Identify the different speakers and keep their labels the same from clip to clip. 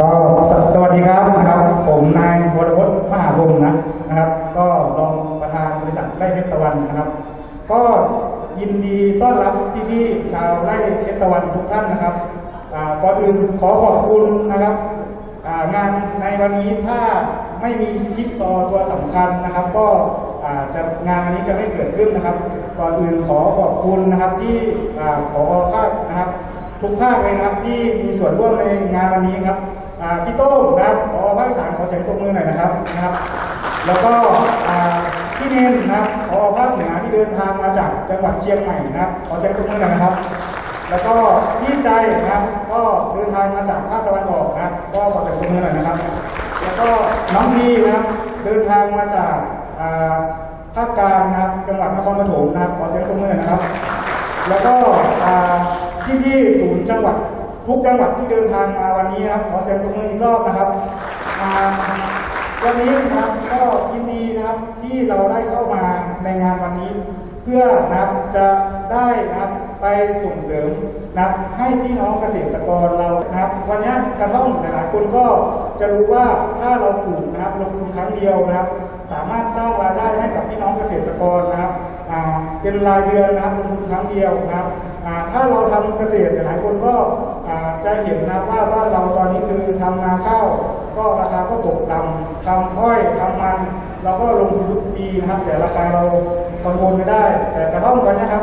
Speaker 1: ก็ส
Speaker 2: สวัสดีครับนะครับ ผมนายวรวุฒิมหาพงศ์นะนะครับ ก็รองประธานบริษัทไร่เพชรตะวันนะครับ ก็ยินดีต้อนรับพี่ๆชาวไร่เพชรตะวันทุกท่านนะครับอ่าก่อนอื่นขอขอบคุณนะครับงานในวันนี้ถ้าไม่มีจิ๊กซอตัวสำคัญนะครับ ก็จะงานวันนี้จะไม่เกิดขึ้นนะครับก่อนอื่นขอขอบคุณนะครับที่อ่าผอภาคนะครับ ทุกภาคเลยนะครับที่มีส่วนร่วมในงานวันนี้ครับ พี่โต้งนะครับขอภาคสานขอเสียงตบมือหน่อยนะครับนะครับ แล้วก็พี่เนนนะครับขอภาคเหนือที่เดินทางมาจากจังหวัดเชียงใหม่นะครับ ขอเสียงตบมือหน่อยนะครับ แล้วก็พี่ใจนะครับ ก็เดินทางมาจากภาคตะวันออกนะครับ ก็ขอเสียงตบมือหน่อยนะครับ แล้วก็น้องพีนะครับเดินทางมาจากภาคกลางนะครับ จังหวัดนครปฐมนะครับ ขอเสียงตบมือหน่อยนะครับ แล้วก็ที่พี่ๆศูนย์จังหวัด ทุกจังหวัดที่เดินทางมาวันนี้นะครับขอเสียงปรบมืออีกรอบนะครับอ่าวันนี้นะครับก็ยินดีนะครับที่เราได้เข้ามาในงานวันนี้ เพื่อนะครับจะได้นะครับไปส่งเสริมนะครับให้พี่น้องเกษตรกรเรานะครับ วันนี้กระท่อมหลายๆคนก็จะรู้ว่าถ้าเราปลูกนะครับลงทุนครั้งเดียวนะครับ สามารถสร้างรายได้ให้กับพี่น้องเกษตรกรนะครับ เป็นรายเดือนนะครับลงทุนครั้งเดียวนะครับถ้าเราทำเกษตรหลายคนก็จะเห็นนะว่าบ้านเราตอนนี้คือทำนาข้าวก็ราคาก็ตกต่ำทำอ้อยทำมันเราก็ลงทุนทุกปีนะครับ แต่ราคาเราคอนโทรลไม่ได้ แต่กระท่อมกันนะครับ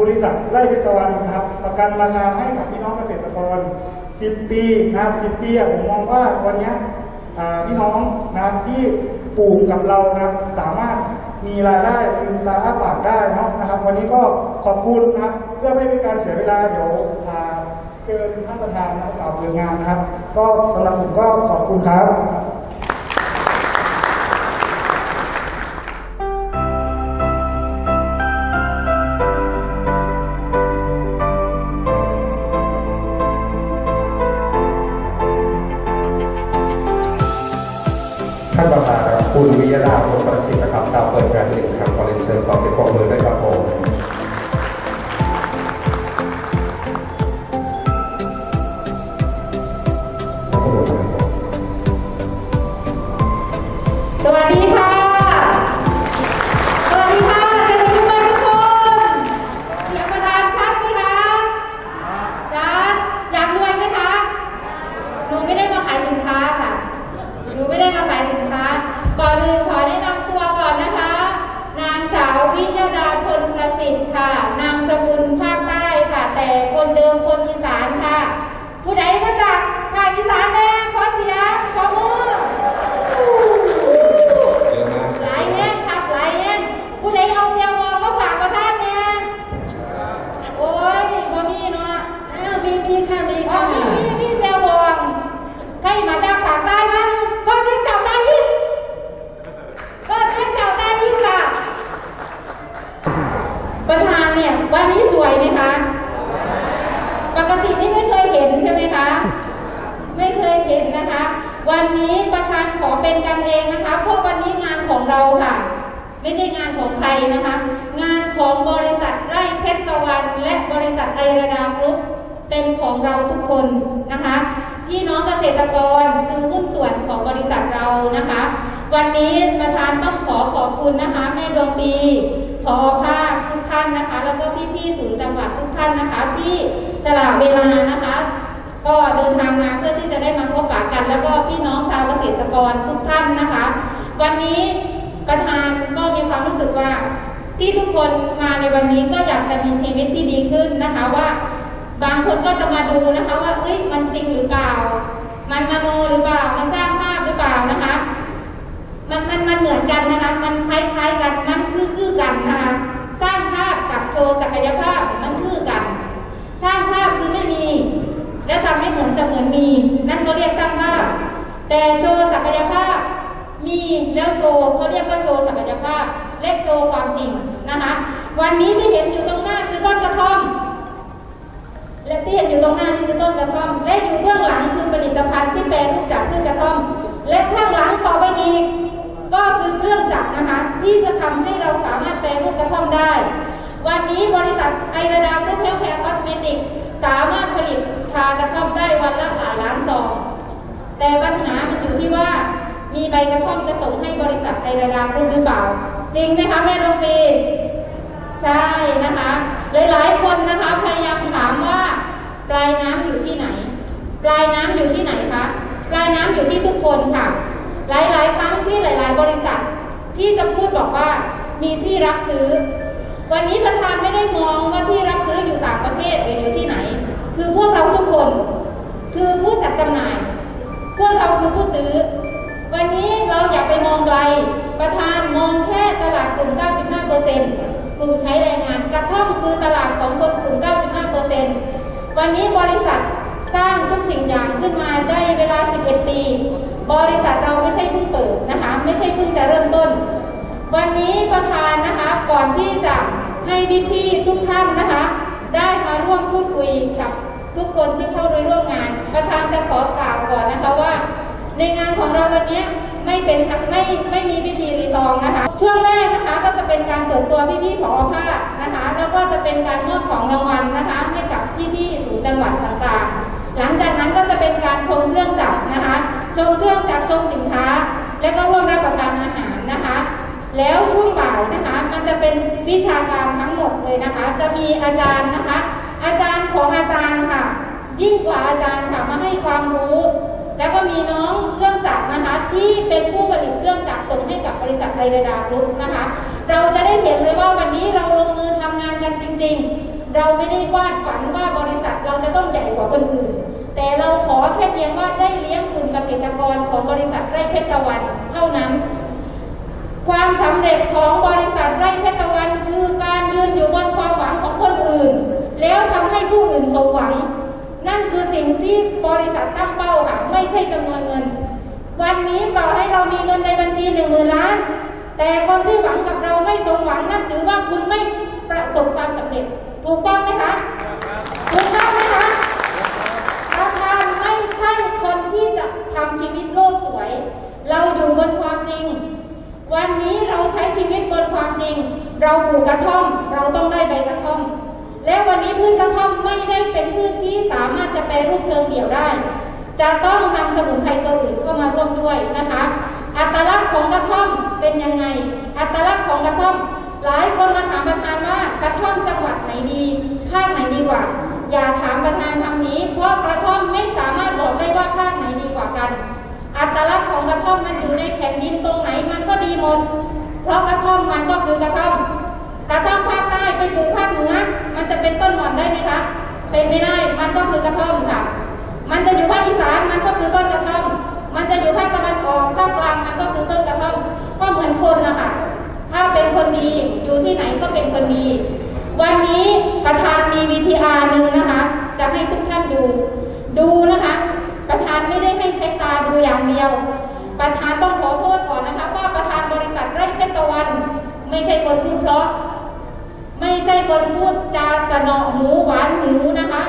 Speaker 2: บริษัทไร่เพชรตะวันนะครับ ประกันราคาให้กับพี่น้องเกษตรกร 10 ปีนะครับ 10 ปีผมมองว่าวันนี้ พี่น้องนะครับที่ปลูกกับเรานะครับสามารถมีรายได้ลืมตาอ้าปากได้เนาะนะครับ วันนี้ก็ขอบคุณนะครับเพื่อไม่เป็นการเสียเวลาเดี๋ยวอ่าเชิญท่านประธานนะครับกล่าวเปิดงานนะครับ ก็สำหรับผมก็ขอบคุณครับ
Speaker 1: ประสิทธิ์นะครับดาวเปิดงานหนึ่งครับขอเรียนเชิญขอเสียงปรบมือด้วย
Speaker 3: นางสกุลภาคใต้ค่ะ แต่คนเดิมคนอีสานค่ะ ผู้ใดมาจากภาคอีสานแน่ขอเสียงขอมือ
Speaker 1: เยอะมาก
Speaker 3: หลายแน่ครับ หลายแน่ผู้ใดเอาเดียวมองมาฝากประท่านแน่โอ้ยบ่มีเนาะ
Speaker 4: อ้าวมีมีค่ะมี
Speaker 3: อ๋อ
Speaker 4: ค่ะ
Speaker 3: มีมีมีเดียวบอกใครมาจากปากใต้บ้างก็เรียกเจ้าใต้ดินก็เรียกเจ้าใต้ดินค่ะ ประธานเนี่ย วันนี้สวยไหมคะ ปกตินี่ไม่เคยเห็นใช่ไหมคะ ไม่เคยเห็นนะคะ วันนี้ประธานขอเป็นกันเองนะคะ เพราะวันนี้งานของเราค่ะ ไม่ใช่งานของใครนะคะ งานของบริษัทไร่เพชรตะวันและบริษัทไอระดากรุ๊ปเป็นของเราทุกคนนะคะพี่น้องเกษตรกรคือหุ้นส่วนของบริษัทเรานะคะ วันนี้ประธานต้องขอขอบคุณนะคะ แม่ดวงปีพอภาคทุกท่านนะคะ แล้วก็พี่ๆศูนย์จังหวัดทุกท่านนะคะ ที่สละเวลานะคะ ก็เดินทางมาเพื่อที่จะได้มาพบปะกัน แล้วก็พี่น้องชาวเกษตรกรทุกท่านนะคะ วันนี้ประธานก็มีความรู้สึกว่าที่ทุกคนมาในวันนี้ก็อยากจะมีชีวิตที่ดีขึ้นนะคะว่า บางคนก็จะมาดูนะคะว่าเอ้ยมันจริงหรือเปล่า มันมโนหรือเปล่ามันสร้างภาพหรือเปล่านะคะ มันมันมันเหมือนกันนะคะ มันคล้ายๆกันมันคือคือกันนะคะ สร้างภาพกับโชว์ศักยภาพมันคือกัน สร้างภาพคือไม่มี แล้วทำให้ เหมือนเสมือนมี นั่นก็เรียกสร้างภาพ แต่โชว์ศักยภาพ มีแล้วโชว์เขาเรียกว่าโชว์ศักยภาพ และโชว์ความจริงนะคะ วันนี้ที่เห็นอยู่ตรงหน้าคือต้นกระท่อม และที่เห็นอยู่ตรงหน้านี่คือต้นกระท่อม และอยู่เบื้องหลังคือผลิตภัณฑ์ที่แปลรูปจากพืชกระท่อม และข้างหลังต่อไปอีกก็คือเครื่องจักรนะคะที่จะทำให้เราสามารถแปรรูปกระท่อมได้ วันนี้บริษัทไอราดากรุ๊ปเฮลแคร์คอสเมติก สามารถผลิตชากระท่อมได้วันละหลายล้านซอง แต่ปัญหามันอยู่ที่ว่า มีใบกระท่อมจะส่งให้บริษัทไอราดากรุ๊ปหรือเปล่า จริงไหมคะแม่น้องปีใช่นะคะ หลายๆคนนะคะพยายามถามว่าปลายน้ำอยู่ที่ไหน ปลายน้ำอยู่ที่ไหนคะ ปลายน้ำอยู่ที่ทุกคนค่ะ หลายๆ ครั้งที่หลาย ๆ บริษัท ที่จะพูดบอกว่ามีที่รับซื้อ วันนี้ประธานไม่ได้มองว่าที่รับซื้ออยู่ต่างประเทศหรืออยู่ที่ไหน คือพวกเราทุกคน คือผู้จัดจำหน่าย พวกเราคือผู้ซื้อ วันนี้เราอย่าไปมองไกล ประธานมองแค่ตลาดกลุ่ม 95%กลุ่มใช้แรงงานกระท่อมคือตลาดของคนกลุ่ม 95%วันนี้บริษัทสร้างทุกสิ่งอย่างขึ้นมาได้เวลา 11 ปี บริษัทเราไม่ใช่เพิ่งเปิดนะคะ ไม่ใช่เพิ่งจะเริ่มต้น วันนี้ประธานนะ ก่อนที่จะให้พี่ๆทุกท่านนะคะ ได้มาร่วมพูดคุยกับทุกคนที่เข้าร่วมงาน ประธานจะขอกล่าวก่อนนะคะว่า ในงานของเราวันนี้ไม่เป็นไม่ไม่มีพิธีรีตองนะคะ ช่วงแรกนะคะก็จะเป็นการเปิดตัวพี่ๆผอภาคนะคะ แล้วก็จะเป็นการมอบของรางวัลนะคะ ให้กับพี่ๆศูนย์จังหวัดต่างๆ หลังจากนั้นก็จะเป็นการชมเครื่องจักรนะคะ ชมเครื่องจักรชมสินค้า และก็ร่วมรับประทานอาหารนะคะ แล้วช่วงบ่ายนะคะมันจะเป็นวิชาการทั้งหมดเลยนะคะ จะมีอาจารย์นะคะ อาจารย์ของอาจารย์ค่ะ ยิ่งกว่าอาจารย์ค่ะมาให้ความรู้ แล้วก็มีน้องเครื่องจักรนะคะที่เป็นผู้ผลิตเครื่องจักรส่งให้กับบริษัทไรเดดากรุ๊ปนะคะ เราจะได้เห็นเลยว่าวันนี้เราลงมือทำงานกันจริง ๆ เราไม่ได้วาดฝันว่าบริษัทเราจะต้องใหญ่กว่าคนอื่น แต่เราขอแค่เพียงว่าได้เลี้ยงกลุ่มเกษตรกรของบริษัทไร่เพชรตะวันเท่านั้น ความสำเร็จของบริษัทไร่เพชรตะวันคือการยืนอยู่บนความหวังของคนอื่น แล้วทำให้ผู้อื่นสมหวัง นั่นคือสิ่งที่บริษัทตั้งเป้าค่ะไม่ใช่จำนวนเงิน วันนี้ต่อให้เรามีเงินในบัญชีหนึ่งหมื่นล้าน แต่คนที่หวังกับเราไม่สมหวังนั่นถือว่าคุณไม่ประสบความสำเร็จ ถูกต้องไหมคะถูกต้องไหมคะประธานไม่ใช่คนที่จะทำชีวิตโลกสวย เราอยู่บนความจริง วันนี้เราใช้ชีวิตบนความจริง เราปลูกกระท่อม เราต้องได้ใบกระท่อม และวันนี้พืชกระท่อมไม่ได้เป็นพืชที่สามารถจะแปรรูปเชิงเดี่ยวได้ จะต้องนำสมุนไพรตัวอื่นเข้ามาร่วมด้วยนะคะ อัตลักษณ์ของกระท่อมเป็นยังไง อัตลักษณ์ของกระท่อม หลายคนมาถามประธานว่ากระท่อมจังหวัดไหนดีภาคไหนดีกว่า อย่าถามประธานคำนี้ เพราะกระท่อมไม่สามารถบอกได้ว่าภาคไหนดีกว่ากัน อัตลักษณ์ของกระท่อมมันอยู่ในแผ่นดินตรงไหนมันก็ดีหมด เพราะกระท่อมมันก็คือกระท่อม กระท่อมภาคใต้ไปปลูกภาคเหนือ มันจะเป็นต้นหมอนได้ไหมคะ เป็นไม่ได้ มันก็คือกระท่อมค่ะ มันจะอยู่ภาคอีสานมันก็คือต้นกระท่อม มันจะอยู่ภาคตะวันออกภาคกลางมันก็คือต้นกระท่อม ก็เหมือนคนละค่ะ ถ้าเป็นคนดีอยู่ที่ไหนก็เป็นคนดี วันนี้ประธานมีวิทีอาร์หนึ่งนะคะ จะให้ทุกท่านดู ดูนะคะ ประธานไม่ได้ให้ใช้ตาดูอย่างเดียว ประธานต้องขอโทษก่อนนะคะว่าประธานบริษัทไร่เพชรตะวัน ไม่ใช่คนพูดเพราะ ไม่ใช่คนพูดจาสนอหมูหวานหมูนะ
Speaker 5: คะ